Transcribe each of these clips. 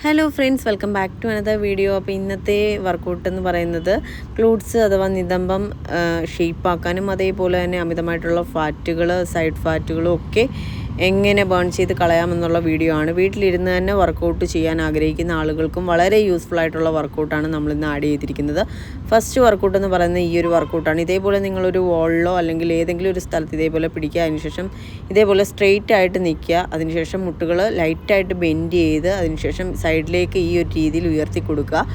Hello friends welcome back to another video അപ്പോൾ ഇന്നത്തെ workout എന്ന് പറയുന്നത് ക്ലൂട്ട്സ് അഥവാ നിതംബം ഷേപ്പാക്കാനും അതേപോലെ തന്നെ അമിതമായിട്ടുള്ള ഫാറ്റുകൾ സൈഡ് ഫാറ്റുകളും ഒക്കെ എങ്ങനെ ബേൺ ചെയ്ത് കളയാമെന്നുള്ള വീഡിയോ ആണ്. വീട്ടിലിരുന്ന് തന്നെ വർക്കൗട്ട് ചെയ്യാൻ ആഗ്രഹിക്കുന്ന ആളുകൾക്കും വളരെ യൂസ്ഫുൾ ആയിട്ടുള്ള വർക്കൗട്ടാണ് നമ്മൾ ഇന്ന് ആഡ് ചെയ്തിരിക്കുന്നത്. ഫസ്റ്റ് വർക്കൗട്ട് എന്ന് പറയുന്ന ഈ ഒരു വർക്കൗട്ടാണ് ഇതേപോലെ നിങ്ങളൊരു വാളിലോ അല്ലെങ്കിൽ ഏതെങ്കിലും ഒരു സ്ഥലത്ത് ഇതേപോലെ പിടിക്കുക അതിനുശേഷം ഇതേപോലെ സ്ട്രെയിറ്റ് ആയിട്ട് നിൽക്കുക അതിനുശേഷം മുട്ടുകൾ ലൈറ്റായിട്ട് ബെൻഡ് ചെയ്ത് അതിനുശേഷം സൈഡിലേക്ക് ഈ ഒരു രീതിയിൽ ഉയർത്തി കൊടുക്കുക.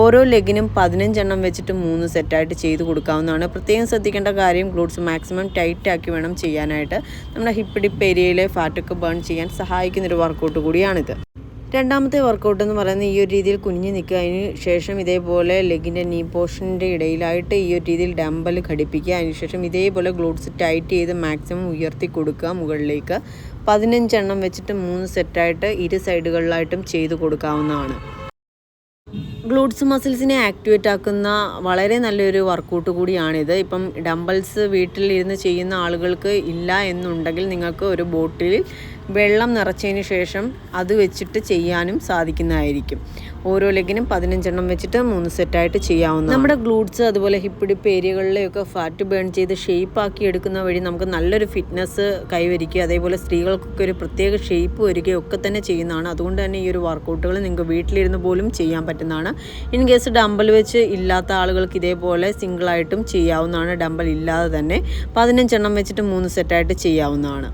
ഓരോ ലെഗിനും പതിനഞ്ചെണ്ണം വെച്ചിട്ട് മൂന്ന് സെറ്റായിട്ട് ചെയ്ത് കൊടുക്കാവുന്നതാണ്. പ്രത്യേകം ശ്രദ്ധിക്കേണ്ട കാര്യം ഗ്ലൂട്ട്സ് മാക്സിമം ടൈറ്റ് ആക്കി വേണം ചെയ്യാനായിട്ട്. നമ്മുടെ ഹിപ്പ് ഡിപ്പ് ഏരിയയിലെ ഫാറ്റൊക്കെ ബേൺ ചെയ്യാൻ സഹായിക്കുന്നൊരു വർക്കൗട്ട് കൂടിയാണിത്. രണ്ടാമത്തെ വർക്കൗട്ട് എന്ന് പറയുന്നത് ഈ ഒരു രീതിയിൽ കുനിഞ്ഞ് നിൽക്കുക. അതിന് ശേഷം ഇതേപോലെ ലെഗിന്റെ നീ പോർഷന്റെ ഇടയിലായിട്ട് ഈ ഒരു രീതിയിൽ ഡംബൽ ഘടിപ്പിക്കുക. അതിനുശേഷം ഇതേപോലെ ഗ്ലൂട്ട്സ് ടൈറ്റ് ചെയ്ത് മാക്സിമം ഉയർത്തി കൊടുക്കുക മുകളിലേക്ക്. പതിനഞ്ചെണ്ണം വെച്ചിട്ട് മൂന്ന് സെറ്റായിട്ട് ഇരു സൈഡുകളിലായിട്ടും ചെയ്ത് കൊടുക്കാവുന്നതാണ്. ഗ്ലൂട്ട്സ് മസിൽസിനെ ആക്ടിവേറ്റ് ആക്കുന്ന വളരെ നല്ലൊരു വർക്കൗട്ട് കൂടിയാണിത്. ഇപ്പം ഡംബൽസ് വീട്ടിലിരുന്ന് ചെയ്യുന്ന ആളുകൾക്ക് ഇല്ല എന്നുണ്ടെങ്കിൽ നിങ്ങൾക്ക് ഒരു ബോട്ടിൽ വെള്ളം നിറച്ചതിന് ശേഷം അത് വെച്ചിട്ട് ചെയ്യാനും സാധിക്കുന്നതായിരിക്കും. ഓരോ ലെഗിനും പതിനഞ്ചെണ്ണം വെച്ചിട്ട് മൂന്ന് സെറ്റായിട്ട് ചെയ്യാവുന്ന നമ്മുടെ ഗ്ലൂട്ട്സ് അതുപോലെ ഹിപ്പിടിപ്പ് ഏരിയകളിലെയൊക്കെ ഫാറ്റ് ബേൺ ചെയ്ത് ഷേപ്പ് ആക്കി എടുക്കുന്ന വഴി നമുക്ക് നല്ലൊരു ഫിറ്റ്നസ് കൈവരിക്കുക അതേപോലെ സ്ത്രീകൾക്കൊക്കെ ഒരു പ്രത്യേക ഷേപ്പ് വരികയും ഒക്കെ തന്നെ ചെയ്യുന്നതാണ്. അതുകൊണ്ട് തന്നെ ഈ ഒരു വർക്കൗട്ടുകൾ നിങ്ങൾക്ക് വീട്ടിലിരുന്ന് പോലും ചെയ്യാൻ പറ്റുന്നതാണ്. ഇൻ കേസ് ഡമ്പൽ വെച്ച് ഇല്ലാത്ത ആളുകൾക്ക് ഇതേപോലെ സിംഗിളായിട്ടും ചെയ്യാവുന്നതാണ്. ഡമ്പൽ ഇല്ലാതെ തന്നെ പതിനഞ്ചെണ്ണം വെച്ചിട്ട് മൂന്ന് സെറ്റായിട്ട് ചെയ്യാവുന്നതാണ്.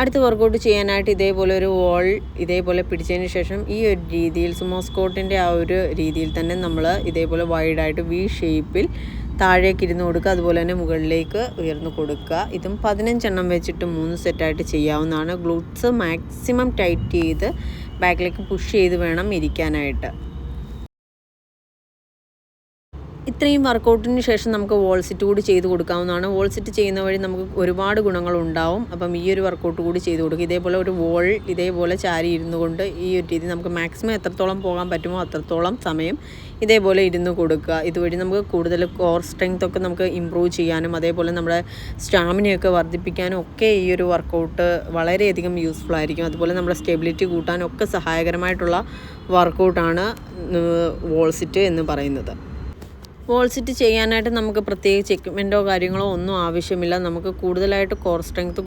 അടുത്ത വർക്കൗട്ട് ചെയ്യാനായിട്ട് ഇതേപോലെ ഒരു വോൾ ഇതേപോലെ പിടിച്ചതിന് ശേഷം ഈ ഒരു രീതിയിൽ സുമോസ്കോട്ടിന്റെ ആ ഒരു രീതിയിൽ തന്നെ നമ്മൾ ഇതേപോലെ വൈഡായിട്ട് വി ഷേപ്പിൽ താഴേക്ക് ഇരുന്ന് കൊടുക്കുക. അതുപോലെ തന്നെ മുകളിലേക്ക് ഉയർന്നു കൊടുക്കുക. ഇതും പതിനഞ്ചെണ്ണം വെച്ചിട്ട് മൂന്ന് സെറ്റായിട്ട് ചെയ്യാവുന്നതാണ്. ഗ്ലൂട്ട്സ് മാക്സിമം ടൈറ്റ് ചെയ്ത് ബാക്കിലേക്ക് പുഷ് ചെയ്ത് വേണം ഇരിക്കാനായിട്ട്. ഇത്രയും വർക്കൗട്ടിന് ശേഷം നമുക്ക് വോൾ സിറ്റ് കൂടി ചെയ്ത് കൊടുക്കാവുന്നതാണ്. വോൾ സിറ്റ് ചെയ്യുന്ന വഴി നമുക്ക് ഒരുപാട് ഗുണങ്ങളുണ്ടാവും. അപ്പം ഈ ഒരു വർക്കൗട്ട് കൂടി ചെയ്ത് കൊടുക്കുക. ഇതേപോലെ ഒരു വോൾ ഇതേപോലെ ചാരി ഇരുന്നു കൊണ്ട് ഈ ഒരു രീതി നമുക്ക് മാക്സിമം എത്രത്തോളം പോകാൻ പറ്റുമോ അത്രത്തോളം സമയം ഇതേപോലെ ഇരുന്ന് കൊടുക്കുക. ഇതുവഴി നമുക്ക് കൂടുതൽ കോർ സ്ട്രെങ്ത് ഒക്കെ നമുക്ക് ഇമ്പ്രൂവ് ചെയ്യാനും അതേപോലെ നമ്മുടെ സ്റ്റാമിനയൊക്കെ വർദ്ധിപ്പിക്കാനും ഒക്കെ ഈ ഒരു വർക്കൗട്ട് വളരെയധികം യൂസ്ഫുൾ ആയിരിക്കും. അതുപോലെ നമ്മുടെ സ്റ്റെബിലിറ്റി കൂട്ടാനും ഒക്കെ സഹായകരമായിട്ടുള്ള വർക്കൗട്ടാണ് വോൾ സിറ്റ് എന്ന് പറയുന്നത്. വോൾ സിറ്റ് ചെയ്യാനായിട്ട് നമുക്ക് പ്രത്യേകിച്ച് എക്യുപ്മെന്റോ കാര്യങ്ങളോ ഒന്നും ആവശ്യമില്ല. നമുക്ക് കൂടുതലായിട്ട് കോർ സ്ട്രെങ്ത്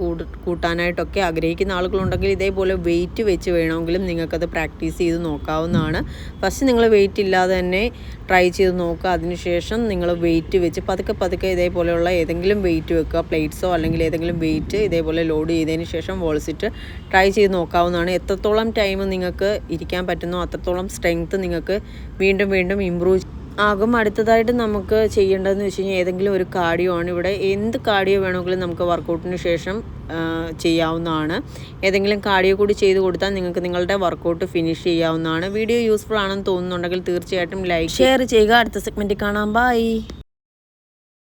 കൂട്ടാനായിട്ടൊക്കെ ആഗ്രഹിക്കുന്ന ആളുകളുണ്ടെങ്കിൽ ഇതേപോലെ വെയിറ്റ് വെച്ച് വേണമെങ്കിലും നിങ്ങൾക്കത് പ്രാക്ടീസ് ചെയ്ത് നോക്കാവുന്നതാണ്. ഫസ്റ്റ് നിങ്ങൾ വെയിറ്റ് ഇല്ലാതെ തന്നെ ട്രൈ ചെയ്ത് നോക്കുക. അതിനുശേഷം നിങ്ങൾ വെയിറ്റ് വെച്ച് പതുക്കെ പതുക്കെ ഇതേപോലെയുള്ള ഏതെങ്കിലും വെയിറ്റ് വെക്കുക. പ്ലേറ്റ്സോ അല്ലെങ്കിൽ ഏതെങ്കിലും വെയിറ്റ് ഇതേപോലെ ലോഡ് ചെയ്തതിന് ശേഷം വോൾ സിറ്റ് ട്രൈ ചെയ്ത് നോക്കാവുന്നതാണ്. എത്രത്തോളം ടൈം നിങ്ങൾക്ക് ഇരിക്കാൻ പറ്റുന്നോ അത്രത്തോളം സ്ട്രെങ്ത്ത് നിങ്ങൾക്ക് വീണ്ടും വീണ്ടും ഇമ്പ്രൂവ് ആകും. അടുത്തതായിട്ട് നമുക്ക് ചെയ്യേണ്ടതെന്ന് വെച്ച് കഴിഞ്ഞാൽ ഏതെങ്കിലും ഒരു കാർഡിയോ ആണ്. ഇവിടെ എന്ത് കാർഡിയോ വേണമെങ്കിലും നമുക്ക് വർക്കൗട്ടിന് ശേഷം ചെയ്യാവുന്നതാണ്. ഏതെങ്കിലും കാർഡിയോ കൂടി ചെയ്ത് കൊടുത്താൽ നിങ്ങൾക്ക് നിങ്ങളുടെ വർക്കൗട്ട് ഫിനിഷ് ചെയ്യാവുന്നതാണ്. വീഡിയോ യൂസ്ഫുൾ ആണെന്ന് തോന്നുന്നുണ്ടെങ്കിൽ തീർച്ചയായിട്ടും ലൈക്ക് ഷെയർ ചെയ്യുക. അടുത്ത സെഗ്മെന്റിൽ കാണാം. ബൈ